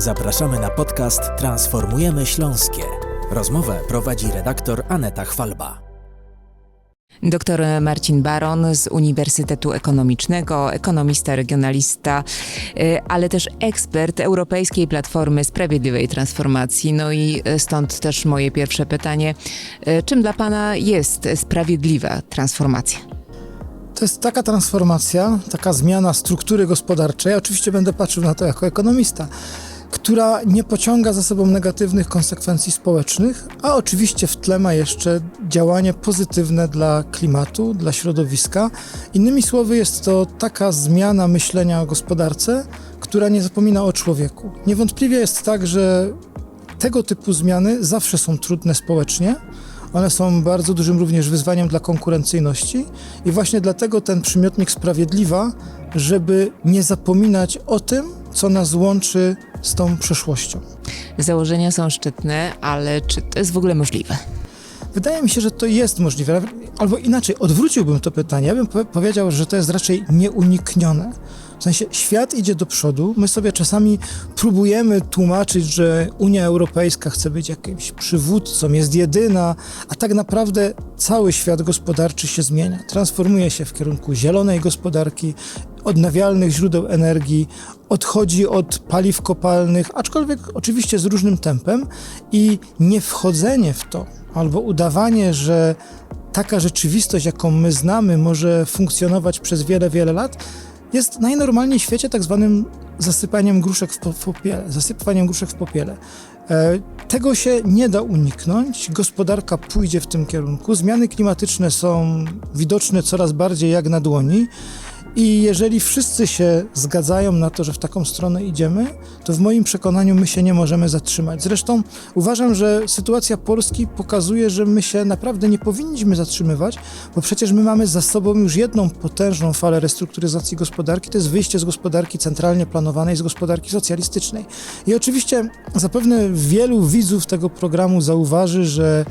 Zapraszamy na podcast Transformujemy Śląskie. Rozmowę prowadzi redaktor Aneta Chwalba. Doktor Marcin Baron z Uniwersytetu Ekonomicznego, ekonomista, regionalista, y, ale też ekspert Europejskiej Platformy Sprawiedliwej Transformacji. No i stąd też moje pierwsze pytanie. Y, Czym dla Pana jest sprawiedliwa transformacja? To jest taka transformacja, taka zmiana struktury gospodarczej. Ja oczywiście będę patrzył na to jako ekonomista, która nie pociąga za sobą negatywnych konsekwencji społecznych, a oczywiście w tle ma jeszcze działanie pozytywne dla klimatu, dla środowiska. Innymi słowy, jest to taka zmiana myślenia o gospodarce, która nie zapomina o człowieku. Niewątpliwie jest tak, że tego typu zmiany zawsze są trudne społecznie. One są bardzo dużym również wyzwaniem dla konkurencyjności i właśnie dlatego ten przymiotnik sprawiedliwa, żeby nie zapominać o tym, co nas łączy z tą przeszłością. Założenia są szczytne, ale czy to jest w ogóle możliwe? Wydaje mi się, że to jest możliwe, albo inaczej, odwróciłbym to pytanie. Ja bym po powiedział, że to jest raczej nieuniknione. W sensie świat idzie do przodu. My sobie czasami próbujemy tłumaczyć, że Unia Europejska chce być jakimś przywódcą, jest jedyna, a tak naprawdę cały świat gospodarczy się zmienia. Transformuje się w kierunku zielonej gospodarki, odnawialnych źródeł energii, odchodzi od paliw kopalnych, aczkolwiek oczywiście z różnym tempem i nie wchodzenie w to albo udawanie, że taka rzeczywistość, jaką my znamy, może funkcjonować przez wiele, wiele lat, jest najnormalniej w świecie tak zwanym zasypaniem gruszek w, po, w popiele. Zasypywaniem gruszek w popiele. E, tego się nie da uniknąć. Gospodarka pójdzie w tym kierunku. Zmiany klimatyczne są widoczne coraz bardziej jak na dłoni. I jeżeli wszyscy się zgadzają na to, że w taką stronę idziemy, to w moim przekonaniu my się nie możemy zatrzymać. Zresztą uważam, że sytuacja Polski pokazuje, że my się naprawdę nie powinniśmy zatrzymywać, bo przecież my mamy za sobą już jedną potężną falę restrukturyzacji gospodarki, to jest wyjście z gospodarki centralnie planowanej, z gospodarki socjalistycznej. I oczywiście zapewne wielu widzów tego programu zauważy, że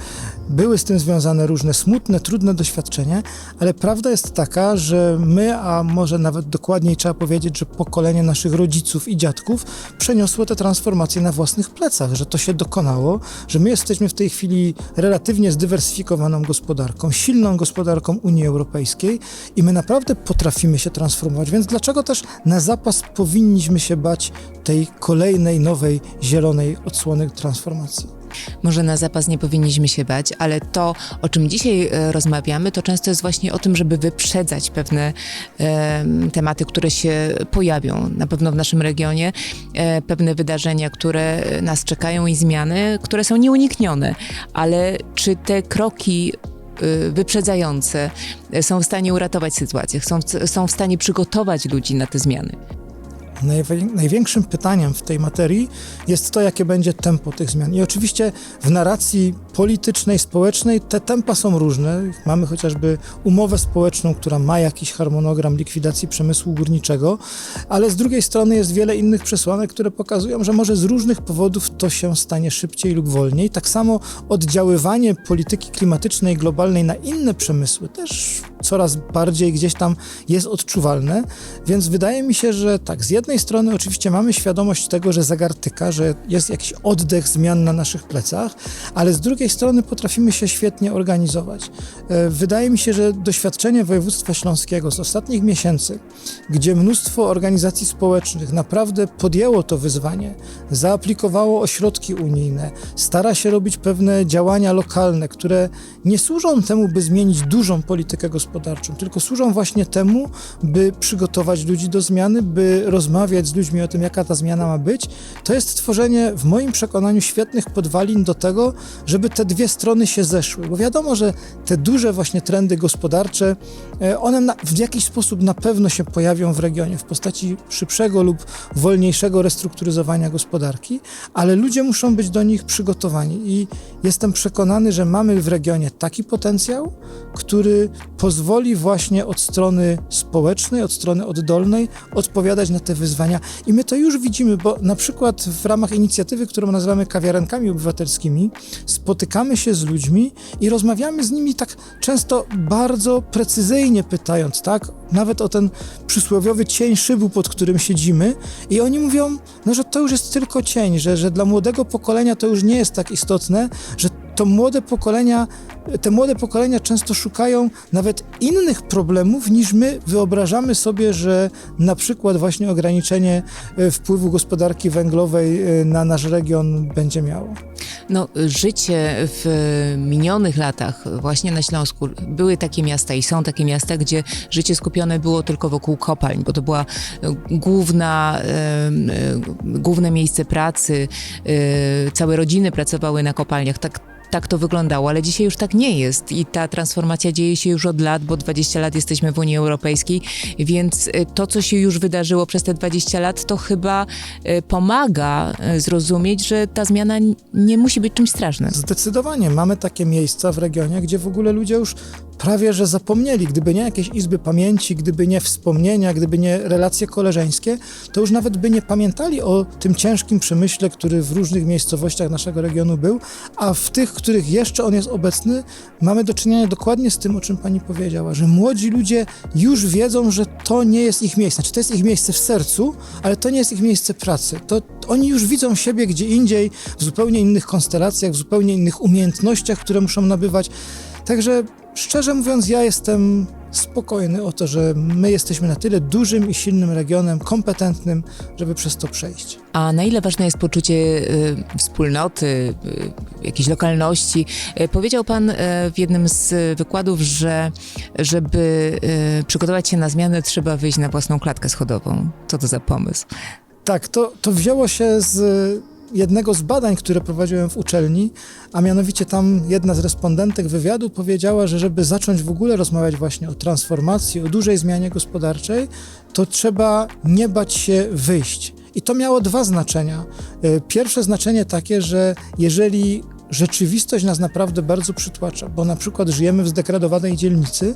były z tym związane różne smutne, trudne doświadczenia, ale prawda jest taka, że my, a może nawet dokładniej trzeba powiedzieć, że pokolenie naszych rodziców i dziadków przeniosło te transformacje na własnych plecach, że to się dokonało, że my jesteśmy w tej chwili relatywnie zdywersyfikowaną gospodarką, silną gospodarką Unii Europejskiej i my naprawdę potrafimy się transformować, więc dlaczego też na zapas powinniśmy się bać tej kolejnej, nowej, zielonej odsłony transformacji? Może na zapas nie powinniśmy się bać, ale to, o czym dzisiaj e, rozmawiamy, to często jest właśnie o tym, żeby wyprzedzać pewne e, tematy, które się pojawią na pewno w naszym regionie, e, pewne wydarzenia, które nas czekają i zmiany, które są nieuniknione. Ale czy te kroki e, wyprzedzające są w stanie uratować sytuację, są, są w stanie przygotować ludzi na te zmiany? Najwię- największym pytaniem w tej materii jest to, jakie będzie tempo tych zmian. I oczywiście w narracji politycznej, społecznej te tempa są różne. Mamy chociażby umowę społeczną, która ma jakiś harmonogram likwidacji przemysłu górniczego, ale z drugiej strony jest wiele innych przesłanek, które pokazują, że może z różnych powodów to się stanie szybciej lub wolniej. Tak samo oddziaływanie polityki klimatycznej globalnej na inne przemysły też coraz bardziej gdzieś tam jest odczuwalne, więc wydaje mi się, że tak, z jednej strony oczywiście mamy świadomość tego, że zegar tyka, że jest jakiś oddech zmian na naszych plecach, ale z drugiej strony potrafimy się świetnie organizować. E, Wydaje mi się, że doświadczenie województwa śląskiego z ostatnich miesięcy, gdzie mnóstwo organizacji społecznych naprawdę podjęło to wyzwanie, zaaplikowało ośrodki unijne, stara się robić pewne działania lokalne, które nie służą temu, by zmienić dużą politykę gospodarczą, tylko służą właśnie temu, by przygotować ludzi do zmiany, by rozmawiać z ludźmi o tym, jaka ta zmiana ma być. To jest tworzenie, w moim przekonaniu, świetnych podwalin do tego, żeby te dwie strony się zeszły. Bo wiadomo, że te duże właśnie trendy gospodarcze, e, one na, w jakiś sposób na pewno się pojawią w regionie w postaci szybszego lub wolniejszego restrukturyzowania gospodarki, ale ludzie muszą być do nich przygotowani i jestem przekonany, że mamy w regionie taki potencjał, który pozwoli powoli właśnie od strony społecznej, od strony oddolnej odpowiadać na te wyzwania. I my to już widzimy, bo na przykład w ramach inicjatywy, którą nazywamy kawiarenkami obywatelskimi, spotykamy się z ludźmi i rozmawiamy z nimi tak często bardzo precyzyjnie pytając, tak? Nawet o ten przysłowiowy cień szybu, pod którym siedzimy i oni mówią, no, że to już jest tylko cień, że, że dla młodego pokolenia to już nie jest tak istotne, że to młode pokolenia, te młode pokolenia często szukają nawet innych problemów niż my wyobrażamy sobie, że na przykład właśnie ograniczenie e, wpływu gospodarki węglowej e, na nasz region będzie miało. No, życie w minionych latach właśnie na Śląsku były takie miasta i są takie miasta, gdzie życie skupione było tylko wokół kopalń, bo to była e, główna, główne miejsce pracy. Całe rodziny pracowały na kopalniach. Tak, tak to wyglądało, ale dzisiaj już tak nie jest i ta transformacja dzieje się już od lat, bo 20 lat jesteśmy w Unii Europejskiej, więc e, to, co się już wydarzyło przez te 20 lat, to chyba e, pomaga e, zrozumieć, że ta zmiana nie musi być czymś strasznym. Zdecydowanie mamy takie miejsca w regionie, gdzie w ogóle ludzie już prawie że zapomnieli. Gdyby nie jakieś izby pamięci, gdyby nie wspomnienia, gdyby nie relacje koleżeńskie, to już nawet by nie pamiętali o tym ciężkim przemyśle, który w różnych miejscowościach naszego regionu był, a w tych, których jeszcze on jest obecny, mamy do czynienia dokładnie z tym, o czym pani powiedziała, że młodzi ludzie już wiedzą, że to nie jest ich miejsce. Znaczy, to jest ich miejsce w sercu, ale to nie jest ich miejsce pracy. To oni już widzą siebie gdzie indziej, w zupełnie innych konstelacjach, w zupełnie innych umiejętnościach, które muszą nabywać. Także szczerze mówiąc, ja jestem spokojny o to, że my jesteśmy na tyle dużym i silnym regionem, kompetentnym, żeby przez to przejść. A na ile ważne jest poczucie y, wspólnoty, y, jakiejś lokalności? Y, powiedział Pan y, w jednym z wykładów, że żeby y, przygotować się na zmianę, trzeba wyjść na własną klatkę schodową. Co to za pomysł? Tak, to, to wzięło się z jednego z badań, które prowadziłem w uczelni, a mianowicie tam jedna z respondentek wywiadu powiedziała, że żeby zacząć w ogóle rozmawiać właśnie o transformacji, o dużej zmianie gospodarczej, to trzeba nie bać się wyjść. I to miało dwa znaczenia. Y, Pierwsze znaczenie takie, że jeżeli rzeczywistość nas naprawdę bardzo przytłacza, bo na przykład żyjemy w zdegradowanej dzielnicy,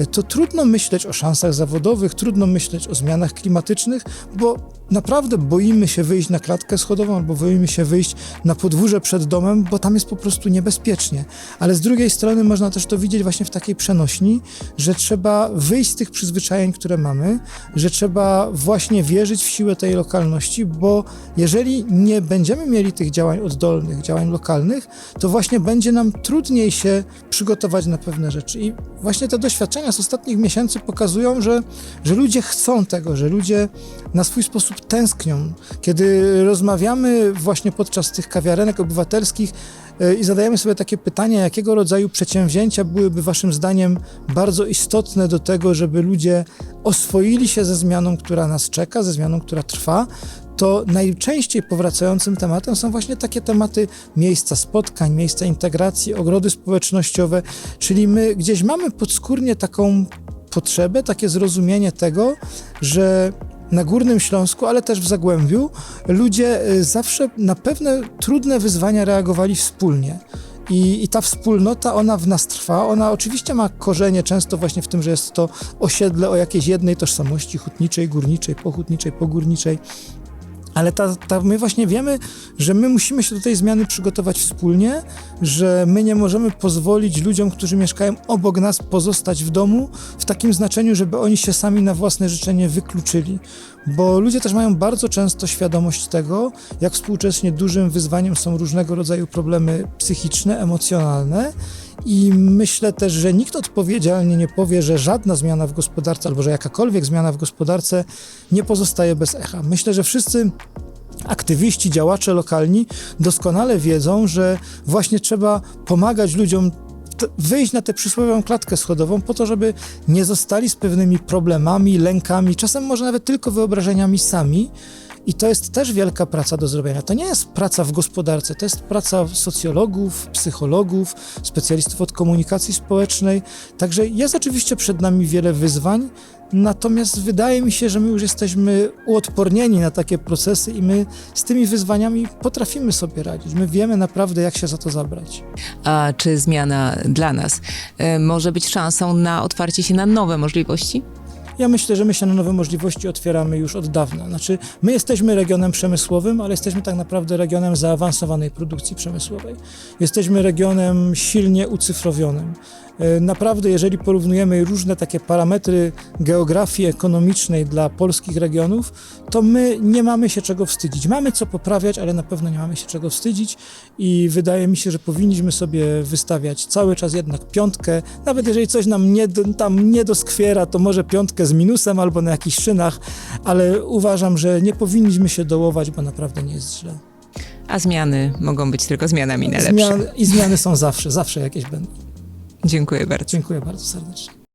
y, to trudno myśleć o szansach zawodowych, trudno myśleć o zmianach klimatycznych, bo naprawdę boimy się wyjść na klatkę schodową albo boimy się wyjść na podwórze przed domem, bo tam jest po prostu niebezpiecznie. Ale z drugiej strony można też to widzieć właśnie w takiej przenośni, że trzeba wyjść z tych przyzwyczajeń, które mamy, że trzeba właśnie wierzyć w siłę tej lokalności, bo jeżeli nie będziemy mieli tych działań oddolnych, działań lokalnych, to właśnie będzie nam trudniej się przygotować na pewne rzeczy. I właśnie te doświadczenia z ostatnich miesięcy pokazują, że, że ludzie chcą tego, że ludzie na swój sposób tęsknią. Kiedy rozmawiamy właśnie podczas tych kawiarenek obywatelskich e, i zadajemy sobie takie pytanie, jakiego rodzaju przedsięwzięcia byłyby waszym zdaniem bardzo istotne do tego, żeby ludzie oswoili się ze zmianą, która nas czeka, ze zmianą, która trwa, to najczęściej powracającym tematem są właśnie takie tematy miejsca spotkań, miejsca integracji, ogrody społecznościowe, czyli my gdzieś mamy podskórnie taką potrzebę, takie zrozumienie tego, że na Górnym Śląsku, ale też w Zagłębiu, ludzie y, zawsze na pewne trudne wyzwania reagowali wspólnie. I, I ta wspólnota, ona w nas trwa. Ona oczywiście ma korzenie często właśnie w tym, że jest to osiedle o jakiejś jednej tożsamości hutniczej, górniczej, pochutniczej, pogórniczej. Ale ta, ta, my właśnie wiemy, że my musimy się do tej zmiany przygotować wspólnie, że my nie możemy pozwolić ludziom, którzy mieszkają obok nas, pozostać w domu w takim znaczeniu, żeby oni się sami na własne życzenie wykluczyli. Bo ludzie też mają bardzo często świadomość tego, jak współcześnie dużym wyzwaniem są różnego rodzaju problemy psychiczne, emocjonalne. I myślę też, że nikt odpowiedzialnie nie powie, że żadna zmiana w gospodarce albo że jakakolwiek zmiana w gospodarce nie pozostaje bez echa. Myślę, że wszyscy aktywiści, działacze lokalni doskonale wiedzą, że właśnie trzeba pomagać ludziom wyjść na tę przysłowiową klatkę schodową po to, żeby nie zostali z pewnymi problemami, lękami, czasem może nawet tylko wyobrażeniami sami. I to jest też wielka praca do zrobienia. To nie jest praca w gospodarce, to jest praca socjologów, psychologów, specjalistów od komunikacji społecznej. Także jest oczywiście przed nami wiele wyzwań, Natomiast wydaje mi się, że my już jesteśmy uodpornieni na takie procesy i my z tymi wyzwaniami potrafimy sobie radzić. My wiemy naprawdę, jak się za to zabrać. A czy zmiana dla nas e, może być szansą na otwarcie się na nowe możliwości? Ja myślę, że my się na nowe możliwości otwieramy już od dawna. Znaczy, my jesteśmy regionem przemysłowym, ale jesteśmy tak naprawdę regionem zaawansowanej produkcji przemysłowej. Jesteśmy regionem silnie ucyfrowionym. E, Naprawdę, jeżeli porównujemy różne takie parametry geografii ekonomicznej dla polskich regionów, to my nie mamy się czego wstydzić. Mamy co poprawiać, ale na pewno nie mamy się czego wstydzić i wydaje mi się, że powinniśmy sobie wystawiać cały czas jednak piątkę. Nawet jeżeli coś nam nie, tam nie doskwiera, to może piątkę z minusem albo na jakichś szynach, ale uważam, że nie powinniśmy się dołować, bo naprawdę nie jest źle. A zmiany mogą być tylko zmianami na lepsze. Zmian, I zmiany są zawsze, zawsze jakieś będą. Dziękuję bardzo. Dziękuję bardzo serdecznie.